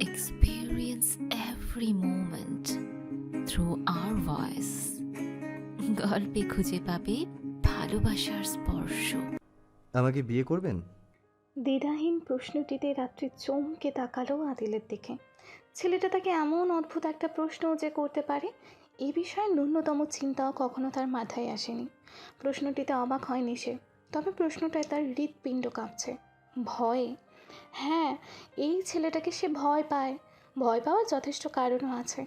experience every moment through our voice. গল্পে খুঁজে পাবে ভালোবাসার স্পর্শ। আমাকে বিয়ে করবেন? দ্বিধাহীন প্রশ্নটিতে রাত্রি চমকে তাকালো আদিলের দিকে। ছেলেটা তাকে এমন অদ্ভুত একটা প্রশ্ন যে করতে পারে এ বিষয়ে ন্যূনতম চিন্তাও কখনো তার মাথায় আসেনি। প্রশ্নটিতে অবাক হয়নি সে তবে প্রশ্নটায় তার হৃৎপিণ্ড কাঁপছে। ভয়ে হ্যাঁ এই ছেলেটাকে সে ভয় পায়। ভয় পাওয়ার যথেষ্ট কারণও আছে।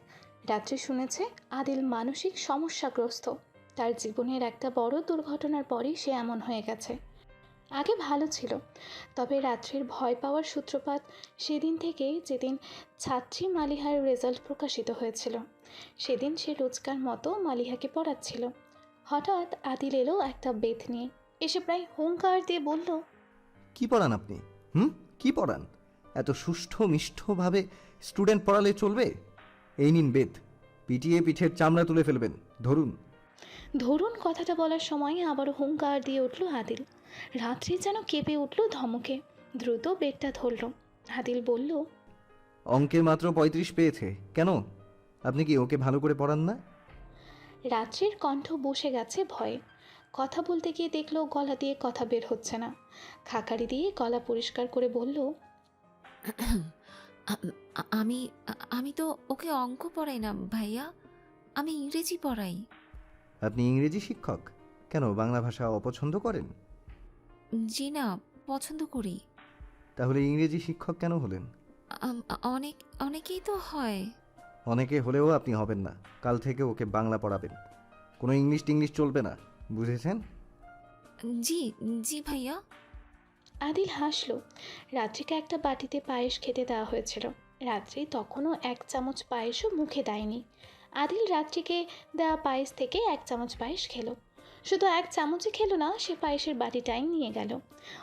রাত্রি শুনেছে আদিল মানসিক সমস্যাগ্রস্ত। তার জীবনের একটা বড় দুর্ঘটনার পরই সে এমন হয়ে গেছে। আগে ভালো ছিল, তবে রাত্রির ভয় পাওয়ার সূত্রপাত সেদিন থেকেই যেদিন ছাত্রী মালিহার রেজাল্ট প্রকাশিত হয়েছিল, সেদিন সে রোজকার মতো মালিহাকে পড়াচ্ছিল। হঠাৎ আদিল এলো একটা বেত নিয়ে। এসে প্রায় হুঙ্কার দিয়ে বলল, কি পড়ান আপনি? হুম? কি পড়ান? এত সুষ্ঠু মিষ্ঠভাবে স্টুডেন্ট পড়ালে চলবে? এই নিন বেদ। পিটিয়ে পিঠের চামড়া তুলে ফেলবেন। ধরুন। ধরুন কথাটা বলার সময় আবারও হুঙ্কার দিয়ে উঠল আদিল রাত্রি যেন কেঁপে উঠল ধমকে। দ্রুত বেগটা ধরল। আদিল বলল অঙ্কে মাত্র পঁয়ত্রিশ পেয়েছে। কেন? আপনি কি ওকে ভালো করে পড়ান না? রাত্রির কণ্ঠ বসে গেছে ভয়ে। কথা বলতে গিয়ে দেখল গলা দিয়ে কথা বের হচ্ছে না। খাকারি দিয়ে গলা পরিষ্কার করে বলল আমি আমি তো ওকে অঙ্ক পড়াই না ভাইয়া আমি ইংরেজি পড়াই। আপনি ইংরেজি শিক্ষক? কেন বাংলা ভাষা অপছন্দ করেন? জি না পছন্দ করি। তাহলে ইংরেজি শিক্ষক কেন হলেন? অনেক অনেকেই তো হয়। অনেকে হলেও আপনি হবেন না কাল থেকে ওকে বাংলা পড়াবেন। কোনো ইংলিশ টিংলিশ চলবে না। বুঝেছেন? জি জি ভাইয়া। আদিল হাসলো। রাত্রিকে একটা বাটিতে পায়েস খেতে দেওয়া হয়েছিল। রাত্রি তখনও এক চামচ পায়েসও মুখে দেয়নি। আদিল রাত্রিকে দেওয়া পায়েস থেকে এক চামচ পায়েস খেলো। শুধু এক চামচে খেলো না সে পায়েসের বাটিটাই নিয়ে গেল।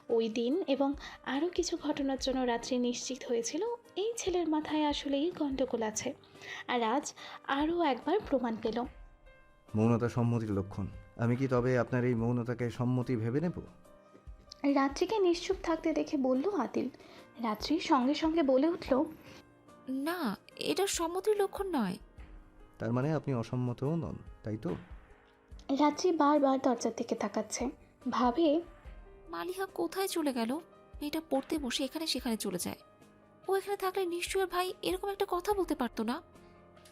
ওই দিন এবং আরও কিছু ঘটনার জন্য রাত্রি নিশ্চিত হয়েছিল এই ছেলের মাথায় আসলেই গণ্ডগোল আছে। আর আজ আরও একবার প্রমাণ পেল। মৌনতা সম্মতির লক্ষণ। আমি কি তবে আপনার এই মৌনতাকে সম্মতি ভেবে নেব? রাত্রিকে নিশ্চুপ থাকতে দেখে বলল আদিল। রাত্রি সঙ্গে সঙ্গে বলে উঠল না এটা সম্মতির লক্ষণ নয়। তার মানে আপনি অসম্মতও নন তাই তো? রাত্রি বারবার দরজার দিকে তাকাচ্ছে। ভাবে মালিহা কোথায় চলে গেল? মেয়েটা পড়তে বসে এখানে সেখানে চলে যায়। ও এখানে থাকলে নিশ্চয় ভাই এরকম একটা কথা বলতে পারতো না।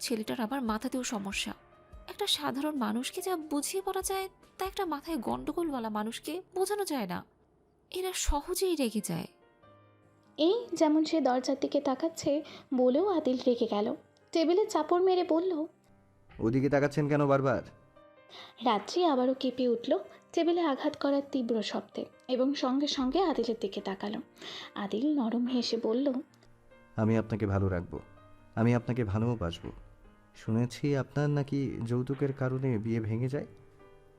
ছেলেটার আবার মাথাতেও সমস্যা। একটা সাধারণ মানুষকে যা বুঝিয়ে পড়া যায় তা একটা মাথায় গন্ডগোলওয়ালা মানুষকে বোঝানো যায় না। এরা সহজেই রেগে যায়। এই যেমন সে দরজার দিকে তাকাচ্ছে বলেও আদিল রেগে গেল। টেবিলে চাপড় মেরে বলল ওদিকে তাকাচ্ছেন কেন বারবার? রাত্রি আবারও কেঁপে উঠল টেবিলে আঘাত করার তীব্র শব্দে এবং সঙ্গে সঙ্গে আদিলের দিকে তাকালো। আদিল নরম হেসে বলল আমি আপনাকে ভালো রাখব। আমি আপনাকে ভালোবাসবো শুনেছি আপনার নাকি যৌতুকের কারণে বিয়ে ভেঙে যায়?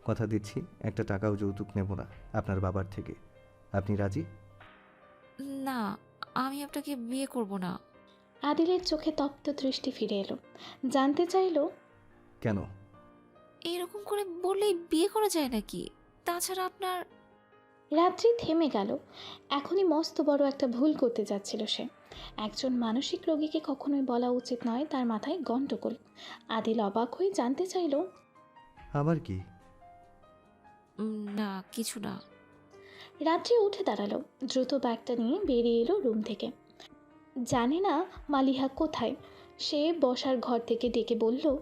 কথা দিচ্ছি একটা টাকাও যৌতুক নেব না আপনার বাবার থেকে। আপনি রাজি? না আমি আপনাকে বিয়ে করব না। আদিলের চোখে তপ্ত দৃষ্টি ফিরে এলো। জানতে চাইলো কেন? এরকম করে বললেই বিয়ে করা যায় নাকি? তাছাড়া আপনার রাত্রি থেমে গেল। এখনই মস্ত বড় একটা ভুল করতে যাচ্ছিল সে। একজন মানসিক রোগীকে কখনোই বলা উচিত নয় তার মাথায় গণ্ডগোল আদিল অবাক হয়ে জানতে চাইল আবার কি? উম, না কিছু না। রাত্রি উঠে দাঁড়াল দ্রুত ব্যাগটা নিয়ে বেরিয়ে এলো রুম থেকে। জানে না মালিহা কোথায়। সে বসার ঘর থেকে ডেকে বলল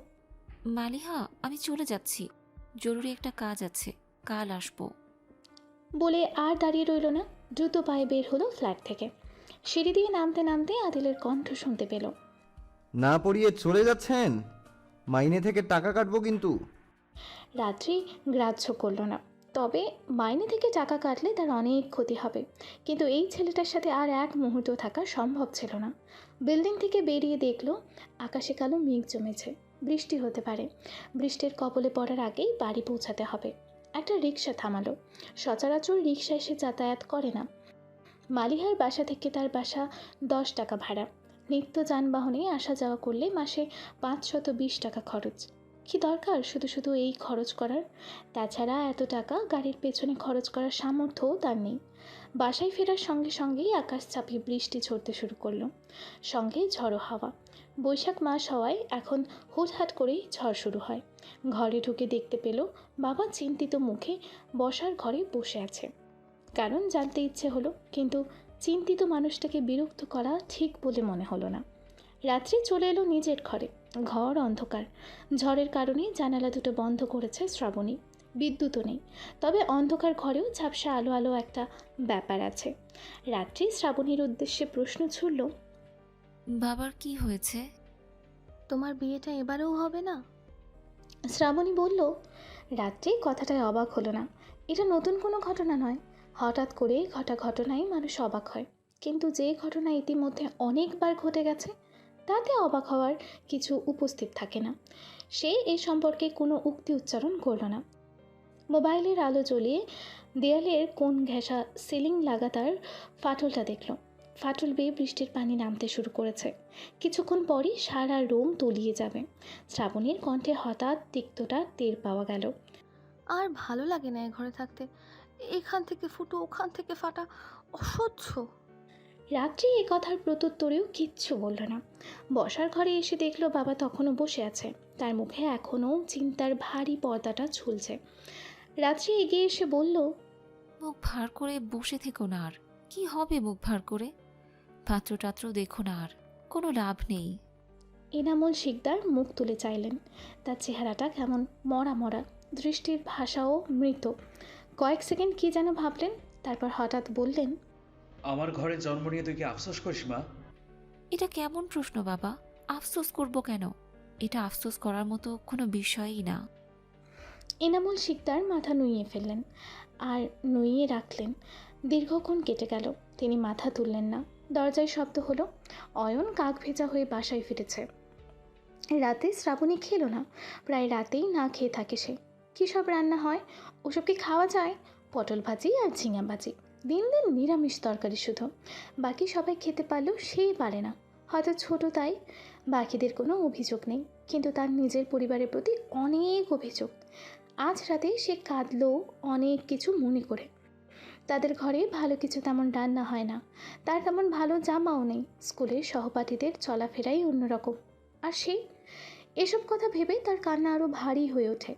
মালিহা আমি চলে যাচ্ছি। জরুরি একটা কাজ আছে কাল আসব। বলে আর দাঁড়িয়ে রইল না দ্রুত পায়ে বের হলো ফ্ল্যাট থেকে। সিঁড়ি দিয়ে নামতে নামতে আদিলের কণ্ঠ শুনতে পেল। না পড়িয়ে চলে যাচ্ছেন? মাইনে থেকে টাকা কাটবো কিন্তু। রাত্রি গ্রাহ্য করল না। তবে মাইনে থেকে টাকা কাটলে তার অনেক ক্ষতি হবে। কিন্তু এই ছেলেটার সাথে আর এক মুহূর্ত থাকা সম্ভব ছিল না। বিল্ডিং থেকে বেরিয়ে দেখল আকাশে কালো মেঘ জমেছে। বৃষ্টি হতে পারে। বৃষ্টির কবলে পড়ার আগেই বাড়ি পৌঁছাতে হবে। একটা রিক্সা থামালো। সচরাচর রিক্সা এসে যাতায়াত করে না। মালিহার বাসা থেকে তার বাসা দশ টাকা ভাড়া। নিত্য যানবাহনে আসা যাওয়া করলে মাসে পাঁচশত বিশ টাকা খরচ। কি দরকার শুধু শুধু এই খরচ করার? তাছাড়া এত টাকা গাড়ির পেছনে খরচ করার সামর্থ্যও তার নেই। বাসায় ফেরার সঙ্গে সঙ্গেই আকাশ চাপিয়ে বৃষ্টি ঝরতে শুরু করল। সঙ্গে ঝড়ো হাওয়া। বৈশাখ মাস হওয়ায় এখন হুটহাট করেই ঝড় শুরু হয়। ঘরে ঢুকে দেখতে পেল বাবা চিন্তিত মুখে বসার ঘরে বসে আছে। কারণ জানতে ইচ্ছে হলো কিন্তু চিন্তিত মানুষটাকে বিরক্ত করা ঠিক বলে মনে হলো না। রাত্রি চলে এলো নিজের ঘরে ঘর অন্ধকার। ঝড়ের কারণে জানালা দুটো বন্ধ করেছে শ্রাবণী। বিদ্যুৎও নেই। তবে অন্ধকার ঘরেও ঝাপসা আলো আলো একটা ব্যাপার আছে। রাত্রি শ্রাবণীর উদ্দেশ্যে প্রশ্ন ছুড়ল বাবার কি হয়েছে? তোমার বিয়েটা এবারেও হবে না? শ্রাবণী বলল রাত্রি কথাটায় অবাক হলো না। এটা নতুন কোনো ঘটনা নয়। হঠাৎ করে ঘটা ঘটনায় মানুষ অবাক হয়। কিন্তু যে ঘটনা ইতিমধ্যে অনেকবার ঘটে গেছে, তাতে অবাক হওয়ার কিছু উপস্থিত থাকে না। সে এ সম্পর্কে কোনো উক্তি উচ্চারণ করল না। মোবাইলের আলো জ্বলিয়ে দেয়ালের কোন ঘেঁষা সিলিং লাগাতার ফাটলটা দেখল। ফাটল বেয়ে বৃষ্টির পানি নামতে শুরু করেছে। কিছুক্ষণ পরই সারা রোম তলিয়ে যাবে। শ্রাবণীর কণ্ঠে হঠাৎ তিক্তটা টের পাওয়া গেল। আর ভালো লাগে না এ ঘরে থাকতে। এখান থেকে ফুটো ওখান থেকে ফাটা অসহ্য। রাত্রি এ কথার প্রত্যুত্তরেও কিচ্ছু বলল না। বসার ঘরে এসে দেখল বাবা তখনও বসে আছে। তার মুখে এখনও চিন্তার ভারী পর্দাটা ঝুলছে। রাত্রি এগিয়ে এসে বলল মুখ ভার করে বসে থেকো না আর। কি হবে মুখ ভার করে? পাত্র টাত্র দেখো না আর। কোনো লাভ নেই। এনামুল শিকদার মুখ তুলে চাইলেন। তার চেহারাটা কেমন মরা মরা দৃষ্টির ভাষাও মৃত। কয়েক সেকেন্ড কি যেন ভাবলেন তারপর হঠাৎ বললেন আমার ঘরে জন্ম নিয়ে তুই কি আফসোস করিস মা? এটা কেমন প্রশ্ন বাবা? আফসোস করব কেন? এটা আফসোস করার মতো কোনো বিষয়ই না। এনামুল শিকদার মাথা নুইয়ে ফেললেন আর নুইয়ে রাখলেন। দীর্ঘক্ষণ কেটে গেল তিনি মাথা তুললেন না। দরজায় শব্দ হলো অয়ন কাক ভেজা হয়ে বাসায় ফিরেছে। রাতে শ্রাবণী খেলো না প্রায় রাতেই না খেয়ে থাকে সে। কী সব রান্না হয়? ওসব কি খাওয়া যায়? পটল ভাজি আর ঝিঙা ভাজি। দিন দিন নিরামিষ তরকারি শুধু। বাকি সবাই খেতে পারলেও সেই পারে না। হয়তো ছোট তাই। বাকিদের কোনো অভিযোগ নেই। কিন্তু তার নিজের পরিবারের প্রতি অনেক অভিযোগ। আজ রাতে সে কাঁদলো অনেক কিছু মনে করে। তাদের ঘরে ভালো কিছু তেমন রান্না হয় না। তার তেমন ভালো জামাও নেই। স্কুলের সহপাঠীদের চলাফেরাই অন্যরকম। আর সে? এসব কথা ভেবে তার কান্না আরও ভারী হয়ে ওঠে।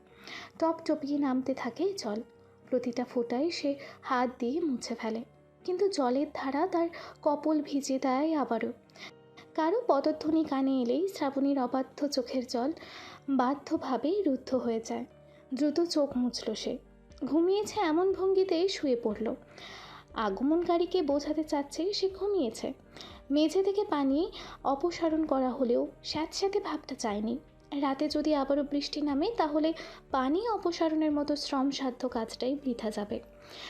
টপ টপিয়ে নামতে থাকে জল। প্রতিটা ফোঁটায় সে হাত দিয়ে মুছে ফেলে। কিন্তু জলের ধারা তার কপল ভিজে দেয় আবারও। কারও পদধ্বনি কানে এলেই শ্রাবণীর অবাধ্য চোখের জল বাধ্যভাবেই রুদ্ধ হয়ে যায়। দ্রুত চোখ মুছল সে। ঘুমিয়েছে এমন ভঙ্গিতে শুয়ে পড়ল। আগমনকারীকে বোঝাতে চাচ্ছে সে ঘুমিয়েছে। মেঝে থেকে পানি অপসারণ করা হলেও স্যাঁতস্যাঁতে ভাবটা চায়নি। রাতে যদি আবারও বৃষ্টি নামে তাহলে পানি অপসারণের মতো শ্রমসাধ্য কাজটাই বৃথা যাবে।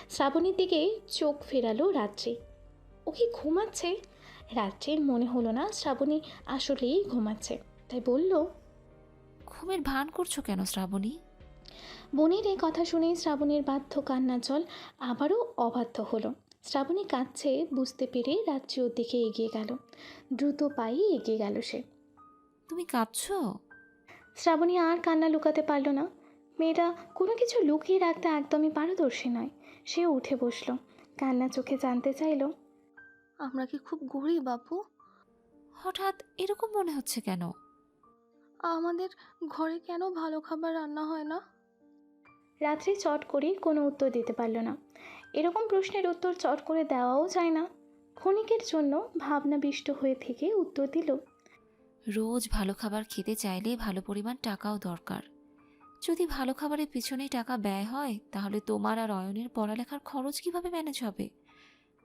শ্রাবণীর দিকে চোখ ফেরালো রাত্রি। ও কি ঘুমাচ্ছে? রাত্রির মনে হলো না শ্রাবণী আসলেই ঘুমাচ্ছে। তাই বলল ঘুমের ভান করছ কেন শ্রাবণী? বোনের এই কথা শুনেই শ্রাবণীর বাধ্য কান্না জল আবারও অবাধ্য হলো। শ্রাবণী কাঁদছে বুঝতে পেরে রাত্রি ওর দিকে এগিয়ে গেল। দ্রুত পায়ে এগিয়ে গেল সে। তুমি কাঁদছো? শ্রাবণী আর কান্না লুকাতে পারল না। মেয়েটা কোনো কিছু লুকিয়ে রাখতে একদমই পারদর্শী নয়। সে উঠে বসল। কান্না চোখে জানতে চাইলো আমরা কি খুব গরিব বাপু? হঠাৎ এরকম মনে হচ্ছে কেন? আমাদের ঘরে কেন ভালো খাবার রান্না হয় না? রাত্রি চট করে কোনো উত্তর দিতে পারল না। এরকম প্রশ্নের উত্তর চট করে দেওয়াও যায় না। ক্ষণিকের জন্য ভাবনাবিষ্ট হয়ে থেকে উত্তর দিল রোজ ভালো খাবার খেতে চাইলে ভালো পরিমাণ টাকাও দরকার। যদি ভালো খাবারের পিছনেই টাকা ব্যয় হয় তাহলে তোমার আর অয়নের পড়ালেখার খরচ কীভাবে ম্যানেজ হবে?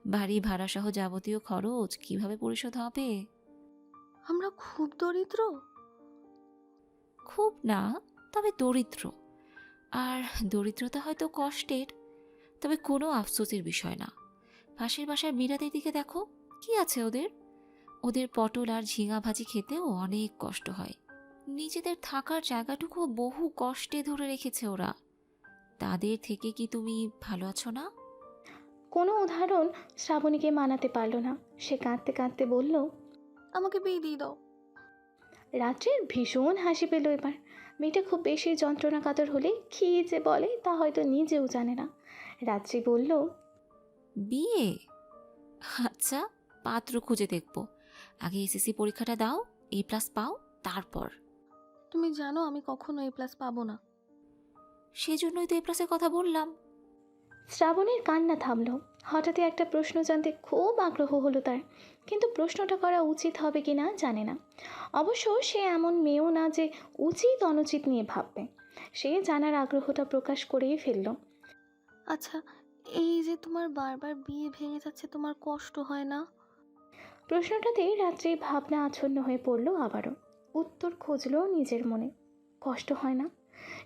বাড়ি ভাড়াসহ যাবতীয় খরচ কীভাবে পরিশোধ হবে? আমরা খুব দরিদ্র। খুব না তবে দরিদ্র। আর দরিদ্রতা হয়তো কষ্টের তবে কোনো আফসোসের বিষয় না। পাশের বাসার মীরাদের দিকে দেখো কি আছে ওদের? ওদের পটল আর ঝিঙা ভাজি খেতেও অনেক কষ্ট হয়। নিজেদের থাকার জায়গাটুকু বহু কষ্টে ধরে রেখেছে ওরা। তাদের থেকে কি তুমি ভালো আছো না? কোনো উদাহরণ শ্রাবণীকে মানাতে পারল না। সে কাঁদতে কাঁদতে বলল আমাকে বিয়ে দিয়ে দাও। রাত্রির ভীষণ হাসি পেল এবার। মেয়েটা খুব বেশি যন্ত্রণা কাতর হলে কী যে বলে তা হয়তো নিজেও জানে না। রাত্রি বলল বিয়ে? আচ্ছা পাত্র খুঁজে দেখব। আগে এসএসসি পরীক্ষাটা দাও এ প্লাস পাও তারপর। তুমি জানো আমি কখনো এ প্লাস পাবো না। সেজন্যই তো এ প্লাসের কথা বললাম। শ্রাবণের কান্না থামলো। হঠাৎই একটা প্রশ্ন জানতে খুব আগ্রহ হলো তার। কিন্তু প্রশ্নটা করা উচিত হবে কি না জানে না। অবশ্য সে এমন মেয়েও না যে উচিত অনুচিত নিয়ে ভাববে। সে জানার আগ্রহটা প্রকাশ করেই ফেলল। আচ্ছা এই যে তোমার বারবার বিয়ে ভেঙে যাচ্ছে তোমার কষ্ট হয় না? প্রশ্নটাতে রাত্রি ভাবনা আচ্ছন্ন হয়ে পড়ল আবারও। উত্তর খুঁজলো নিজের মনে। কষ্ট হয় না।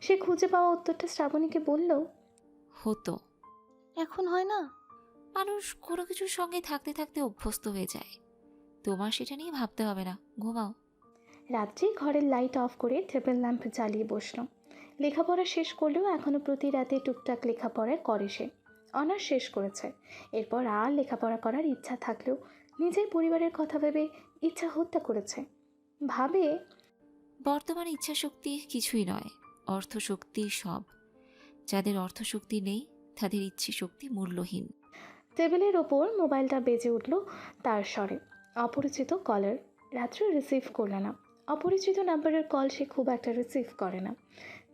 সে খুঁজে পাওয়া উত্তরটা শ্রাবণীকে বলল হতো। এখন হয় না? মানুষ কোনো কিছুর সঙ্গে থাকতে থাকতে অভ্যস্ত হয়ে যায়। তোমার সেটা নিয়ে ভাবতে হবে না। ঘুমাও। রাত্রি ঘরের লাইট অফ করে টেবিল ল্যাম্প জ্বালিয়ে বসল। লেখাপড়া শেষ করলেও এখনও প্রতি রাতে টুকটাক লেখাপড়া করে সে। অনার্স শেষ করেছে। এরপর আর লেখাপড়া করার ইচ্ছা থাকলেও নিজের পরিবারের কথা ভেবে ইচ্ছা হত্যা করেছে। ভাবে বর্তমানে ইচ্ছাশক্তি কিছুই নয় অর্থশক্তি সব। যাদের অর্থশক্তি নেই তাদের ইচ্ছে শক্তি মূল্যহীন। টেবিলের ওপর মোবাইলটা বেজে উঠল তার স্বরে। অপরিচিত কলার রাত্রে রিসিভ করল না। অপরিচিত নাম্বারের কল সে খুব একটা রিসিভ করে না।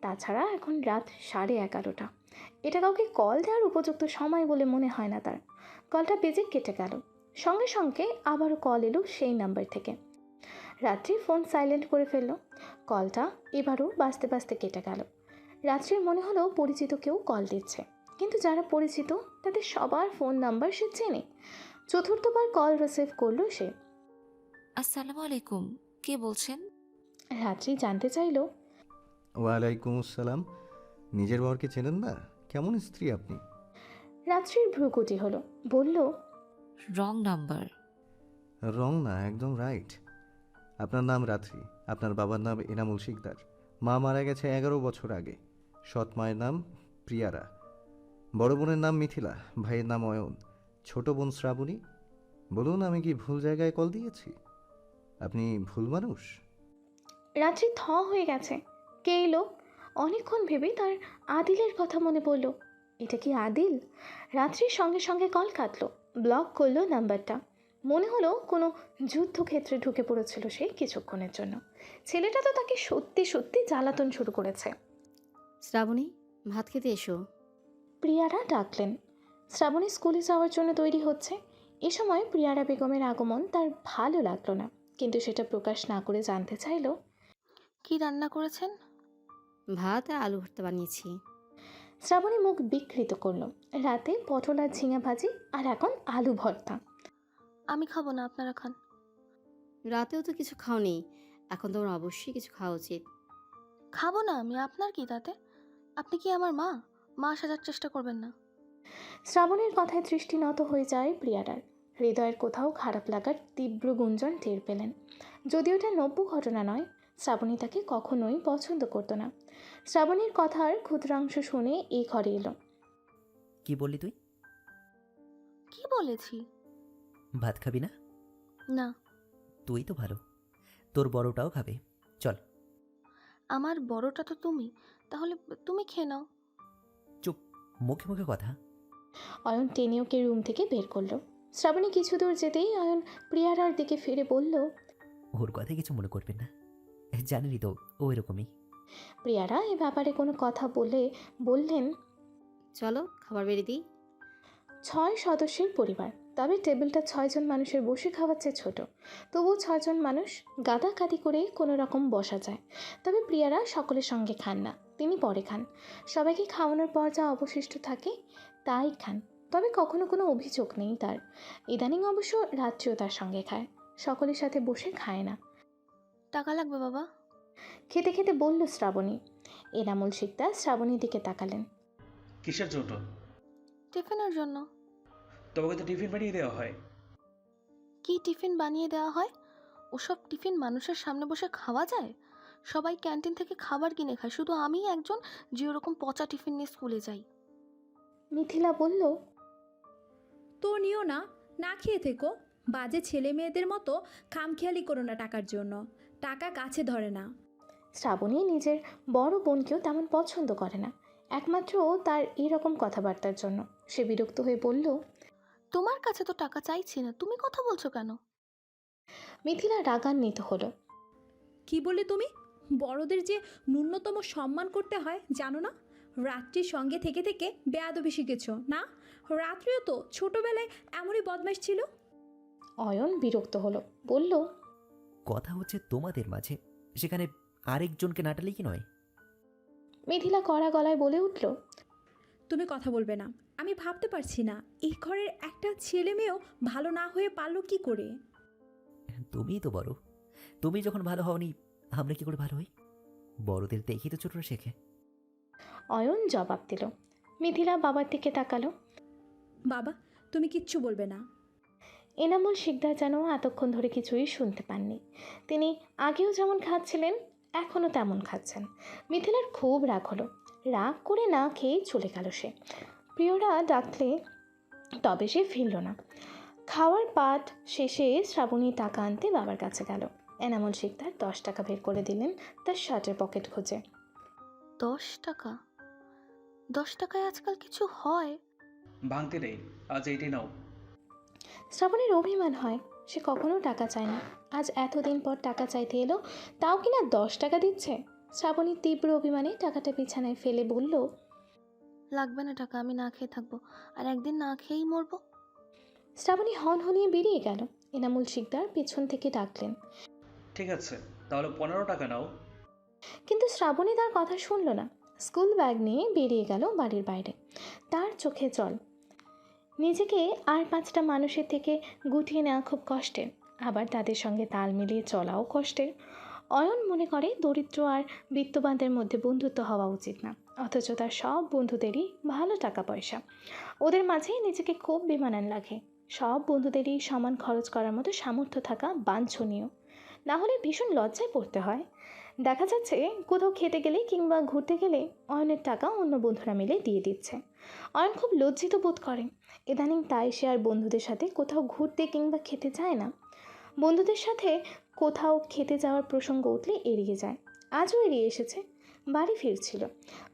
তাছাড়া এখন রাত সাড়ে এগারোটা। এটা কাউকে কল দেওয়ার উপযুক্ত সময় বলে মনে হয় না তার। কলটা বেজে কেটে গেল। সঙ্গে সঙ্গে আবারও কল এলো সেই নাম্বার থেকে। রাত্রি ফোন সাইলেন্ট করে ফেলল। কলটা এবারও বাঁচতে বাঁচতে কেটে গেল। রাত্রির মনে হলো পরিচিত কেউ কল দিচ্ছে। কিন্তু যারা পরিচিত তাদের সবার ফোন নাম্বার সে চেনে। চতুর্থবার কল রিসিভ করল সে। আসসালামু আলাইকুম কে বলছেন? রাত্রি জানতে চাইলো। ওয়ালাইকুম আসসালাম। নিজের বরকে চেনেন না? কেমন স্ত্রী আপনি? রাত্রির ভ্রুকুটি হলো। বলল রং নাম্বার রং না একদম রাইট আপনার নাম রাত্রি আপনার বাবার নাম এনামুল শিকদার। মা মারা গেছে এগারো বছর আগে। সৎ মায়ের নাম প্রিয়ারা। বড় বোনের নাম মিথিলা ভাইয়ের নাম অয়ন। ছোট বোন শ্রাবণী। বলুন আমি কি ভুল জায়গায় কল দিয়েছি? আপনি ভুল মানুষ? রাত্রি থ হয়ে গেছে। কে এলো? অনেকক্ষণ ভেবে তার আদিলের কথা মনে পড়ল। এটা কি আদিল? রাত্রির সঙ্গে সঙ্গে কল কাটলো। ব্লক করল নাম্বারটা। মনে হলো কোনো যুদ্ধক্ষেত্রে ঢুকে পড়েছিল সে কিছুক্ষণের জন্য। ছেলেটা তো তাকে সত্যি সত্যি জ্বালাতন শুরু করেছে। শ্রাবণী ভাত খেতে এসো। প্রিয়ারা ডাকলেন। শ্রাবণী স্কুলে যাওয়ার জন্য তৈরি হচ্ছে। এ সময় প্রিয়ারা বেগমের আগমন তার ভালো লাগল না কিন্তু সেটা প্রকাশ না করে জানতে চাইলো কি রান্না করেছেন? ভাত আর আলু ভর্তা বানিয়েছি। শ্রাবণী মুখ বিকৃত করল। রাতে পটল আর ঝিঙা ভাজি আর এখন আলু ভর্তা। আমি খাব না আপনারা খান। রাতেও তো কিছু খাওনি। এখন তোমার অবশ্যই কিছু খাওয়া উচিত। খাব না আমি আপনার কি তাতে? আপনি কি আমার মা? মা সাজার চেষ্টা করবেন না। শ্রাবণের কথায় দৃষ্টি নত হয়ে যায় প্রিয়ারার হৃদয়ের কোথাও খারাপ লাগার তীব্র গুঞ্জন টের পেলেন। যদিও এটা নব্য ঘটনা নয় শ্রাবণী তাকে কখনোই পছন্দ করতো না। শ্রাবণীর কথার ক্ষুদ্রাংশ শুনে এই ঘরে এলো। কি বললি তুই? কি বলেছি? ভাত খাবি না? না। তুই তো ভালো। তোর বড়টাও খাবে। চল। আমার বড়টা তো তুমি। তাহলে তুমি খেয়ে নাও। চুপ। মুখে মুখে কথা। অয়ন টেনে ওকে রুম থেকে বের করল। শ্রাবণী কিছু দূর যেতেই অয়ন প্রিয়ারার দিকে ফিরে বলল ওর কথা কিছু মনে করবেন না। জানেনই তো ও এরকমই প্রিয়ারা এ ব্যাপারে কোনো কথা বলে বললেন চলো খাবার বেড়ে দিই। ছয় সদস্যের পরিবার তবে টেবিলটা ছয়জন মানুষের বসে খাওয়াচ্ছে ছোট। তবুও ছয়জন মানুষ গাদাগাদি করে কোনো রকম বসা যায়। তবে প্রিয়ারা সকলের সঙ্গে খান না তিনি পরে খান। সবাইকে খাওয়ানোর পর যা অবশিষ্ট থাকে তাই খান। তবে কখনো কোনো অভিযোগ নেই তার। ইদানিং অবশ্য রাত্রিও তার সঙ্গে খায়। সকলের সাথে বসে খায় না। টাকা লাগবে বাবা? খেতে খেতে বলল শ্রাবণী। এনামুল শিকদার শ্রাবণীর দিকে তাকালেন। কিসের জন্য? টিফিনের জন্য। তোমাকে তো টিফিন বানিয়ে দেওয়া হয়। কি টিফিন বানিয়ে দেওয়া হয়? ওসব টিফিন মানুষের সামনে বসে খাওয়া যায়? সবাই ক্যান্টিন থেকে খাবার কিনে খায়। শুধু আমিই একজন যে ওরকম পচা টিফিন নিয়ে স্কুলে যাই। মিথিলা বলল তো নিও না না খেয়ে থেকো। বাজে ছেলে মেয়েদের মতো খামখেয়ালি করো না টাকার জন্য। টাকা কাছে ধরে না। শ্রাবণী নিজের বড় বোনকেও তেমন পছন্দ করে না। একমাত্র তার এরকম কথাবার্তার জন্য। সে বিরক্ত হয়ে বলল তোমার কাছে তো টাকা চাইছি না তুমি কথা বলছো কেন? মিথিলা রাগান্বিত হলো। কি বলে তুমি? বড়দের যে ন্যূনতম সম্মান করতে হয় জানো না? রাত্রির সঙ্গে থেকে থেকে বেয়াদবি শিখেছ না? রাত্রিও তো ছোটবেলায় এমনই বদমাইশ ছিল। অয়ন বিরক্ত হলো বলল কথা হচ্ছে তোমাদের মাঝে। সেখানে আরেকজনকে নাটালি কি নয়? মিথিলা কড়া গলায় বলে উঠল তুমি কথা বলবে না আমি ভাবতে পারছি না এই ঘরের একটা ছেলে মেয়েও ভালো না হয়ে পারল কি করে? তুমিই তো বড় তুমি যখন ভালো হওনি আমরা কি করে ভালো হই? বড়দের দেখি তো ছোটরা শেখে। অয়ন জবাব দিল মিথিলা বাবার দিকে তাকালো। বাবা তুমি কিচ্ছু বলবে না। এনামুল শিকদার যেন এতক্ষণ ধরে কিছুই শুনতে পাননি। তিনি আগেও যেমন খাচ্ছিলেন এখনও তেমন খাচ্ছেন। মিথিলার খুব রাগ হলো। রাগ করে না খেয়েই চলে গেল সে। প্রিয়রা ডাকলে তবে সে ফিরল না। খাওয়ার পাট শেষে শ্রাবণী টাকা আনতে বাবার কাছে গেল। এনামুল শিকদার দশ টাকা বের করে দিলেন তার শার্টের পকেট খুঁজে। দশ টাকা? দশ টাকায় আজকাল কিছু হয়? ভাঙতে নেই। আজ এইটাই নাও। শ্রাবণের অভিমান হয় সে কখনো টাকা চায় না আজ এতদিন পর টাকা চাইতে এলো তাও কিনা দশ টাকা দিচ্ছে? শ্রাবণীর তীব্র অভিমানে টাকাটা বিছানায় ফেলে বলল লাগবে না টাকা আমি না খেয়ে থাকব। আর একদিন না খেয়েই মরবো? শ্রাবণী হন হনিয়ে বেরিয়ে গেল। এনামুল শিকদার পেছন থেকে ডাকলেন ঠিক আছে তাহলে পনেরো টাকা নাও। কিন্তু শ্রাবণী তার কথা শুনল না। স্কুল ব্যাগ নিয়ে বেরিয়ে গেল বাড়ির বাইরে। তার চোখে জল নিজেকে আর পাঁচটা মানুষের থেকে গুটিয়ে নেওয়া খুব কষ্টের। আবার তাদের সঙ্গে তাল মিলিয়ে চলাও কষ্টের। অয়ন মনে করে দরিদ্র আর বিত্তবানদের মধ্যে বন্ধুত্ব হওয়া উচিত না। অথচ তার সব বন্ধুদেরই ভালো টাকা পয়সা ওদের মাঝে নিজেকে খুব বেমানান লাগে। সব বন্ধুদেরই সমান খরচ করার মতো সামর্থ্য থাকা বাঞ্ছনীয়। না হলে ভীষণ লজ্জায় পড়তে হয়। দেখা যাচ্ছে কোথাও খেতে গেলে কিংবা ঘুরতে গেলে অয়নের টাকা অন্য বন্ধুরা মিলে দিয়ে দিচ্ছে। অয়ন খুব লজ্জিত বোধ করে। ইদানিং তাই সে আর বন্ধুদের সাথে কোথাও ঘুরতে কিংবা খেতে যায় না। বন্ধুদের সাথে কোথাও খেতে যাওয়ার প্রসঙ্গ উঠলে এড়িয়ে যায়। আজও এড়িয়ে এসেছে। বাড়ি ফিরছিল।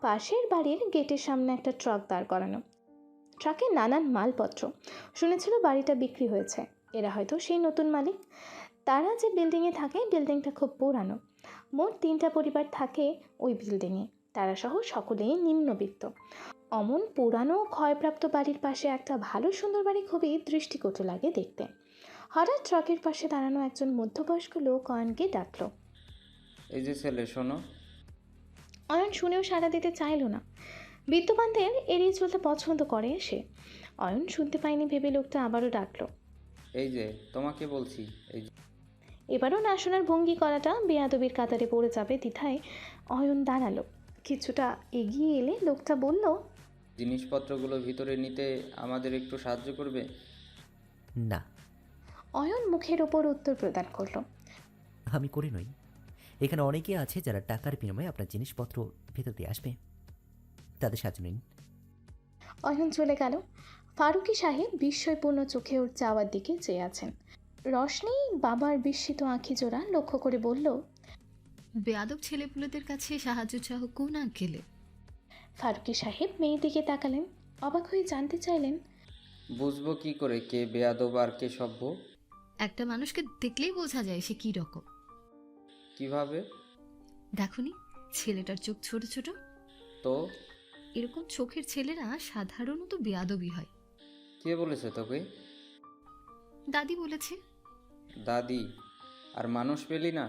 পাশের বাড়ির গেটের সামনে একটা ট্রাক দাঁড় করানো। ট্রাকে নানান মালপত্র। শুনেছিল বাড়িটা বিক্রি হয়েছে। এরা হয়তো সেই নতুন মালিক। তারা যে বিল্ডিংয়ে থাকে, বিল্ডিংটা খুব পুরানো। মোট তিনটা পরিবার থাকে ওই বিল্ডিংয়ে তারা সহ সকলেই নিম্নবিত্ত। অমন পুরানো ক্ষয়প্রাপ্ত বাড়ির পাশে একটা ভালো সুন্দর বাড়ি খুবই দৃষ্টিকটু লাগে দেখতে। হঠাৎ ট্রাকের পাশে দাঁড়ানো একজন মধ্যবয়স্ক লোক অয়নকে ডাকলো। এই যে ছেলে শোনো। অয়ন শুনেও সাড়া দিতে চাইল না। বিদ্যমানদের এড়িয়ে চলতে পছন্দ করে সে। অয়ন শুনতে পায়নি ভেবে লোকটা আবারও ডাকলো। এই যে তোমাকে বলছি এই যে- এবারও না শোনার ভঙ্গি করাটা বেয়াদবির কাতারে পড়ে যাবে দ্বিধায় অয়ন দাঁড়াল। কিছুটা এগিয়ে এলে লোকটা বলল জিনিসপত্রগুলো ভিতরে নিতে আমাদের একটু সাহায্য করবে? না। অয়ন মুখের ওপর উত্তর প্রদান করল আমি করি নই। এখানে অনেকে আছে যারা টাকার বিনিময়ে আপনার জিনিসপত্র ভেতর দিয়ে আসবে। তাদের সাহায্য নিন। অয়ন চলে গেল। ফারুকি সাহেব বিস্ময়পূর্ণ চোখে ওর যাওয়ার দিকে চেয়ে আছেন। রশনি বাবার বিস্মিত আঁখি জোড়া লক্ষ্য করে বলল বেয়াদব ছেলেপুলেদের কাছে সাহায্য চাহ কোন আঙ্কেলে? ফারুকি সাহেব মেয়ের দিকে তাকালেন অবাক হয়ে জানতে চাইলেন বুঝব কি করে কে বেয়াদব আর কে সভ্য? একটা মানুষকে দেখলেই বোঝা যায় সে কি রকম। কীভাবে? দেখনি ছেলেটার চোখ ছোট ছোট। তো? এরকম চোখের ছেলেরা সাধারণত বেয়াদবি হয়। কে বলেছে তোকে? দাদি বলেছে। দাদি আর মানুষ পেলি না?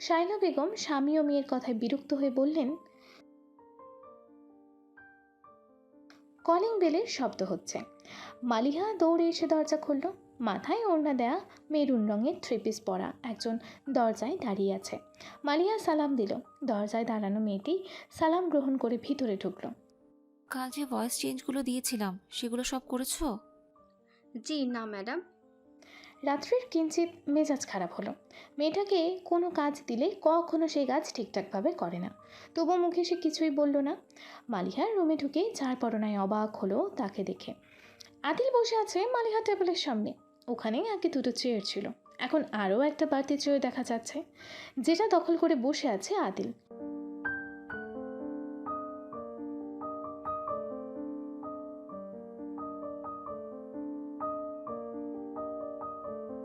শাইলা বেগম স্বামী ও মেয়ের কথায় বিরক্ত হয়ে বললেন কলিং বেলের শব্দ হচ্ছে। মালিহা দৌড়ে এসে দরজা খুলল। মাথায় ওড়না দেয়া মেরুন রঙের থ্রি পিস পরা একজন দরজায় দাঁড়িয়ে আছে। মালিহা সালাম দিল। দরজায় দাঁড়ানো মেয়েটি সালাম গ্রহণ করে ভিতরে ঢুকলো। কাল যে ভয়েস চেঞ্জগুলো দিয়েছিলাম, সেগুলো সব করেছ? জি, না, ম্যাডাম। রাত্রির কিঞ্চিত মেজাজ খারাপ হলো। মেয়েটাকে কোনো কাজ দিলে কখনো সেই কাজ ঠিকঠাকভাবে করে না। তবু মুখে সে কিছুই বলল না। মালিহার রুমে ঢুকে চার পরনায় অবাক হলো তাকে দেখে। আদিল বসে আছে মালিহা টেবিলের সামনে। ওখানেই আগে দুটো চেয়ার ছিল। এখন আরও একটা বাড়তি চেয়ার দেখা যাচ্ছে। যেটা দখল করে বসে আছে আদিল।